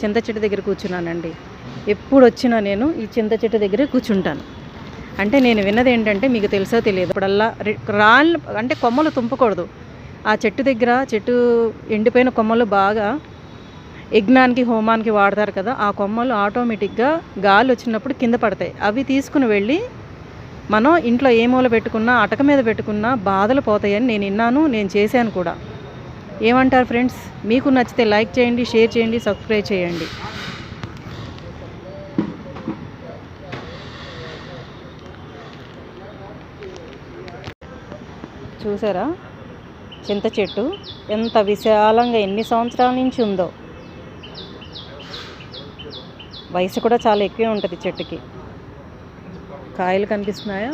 చింత చెట్టు దగ్గర కూర్చున్నానండి. ఎప్పుడు వచ్చినా నేను ఈ చింత చెట్టు దగ్గరే కూర్చుంటాను. అంటే నేను విన్నది ఏంటంటే మీకు తెలుసో తెలియదు ఇప్పుడల్లా రాళ్ళు అంటే కొమ్మలు తుంపకూడదు. ఆ చెట్టు దగ్గర చెట్టు ఎండిపోయిన కొమ్మలు బాగా యజ్ఞానికి హోమానికి వాడతారు కదా ఆ కొమ్మలు ఆటోమేటిక్గా గాలి వచ్చినప్పుడు కింద పడతాయి. అవి తీసుకుని వెళ్ళి మనం ఇంట్లో ఏ మూల పెట్టుకున్నా అటక మీద పెట్టుకున్నా బాధలు పోతాయని నేను విన్నాను నేను చేశాను కూడా. ఏమంటారు ఫ్రెండ్స్? మీకు నచ్చితే లైక్ చేయండి షేర్ చేయండి సబ్స్క్రైబ్ చేయండి. చూసారా? చింత చెట్టు ఎంత విశాలంగా ఎన్ని సంవత్సరాల నుంచి ఉందో. వయసు కూడా చాలా ఎక్కువే ఉంటుంది చెట్టుకి. కాయలు కనిపిస్తున్నాయా?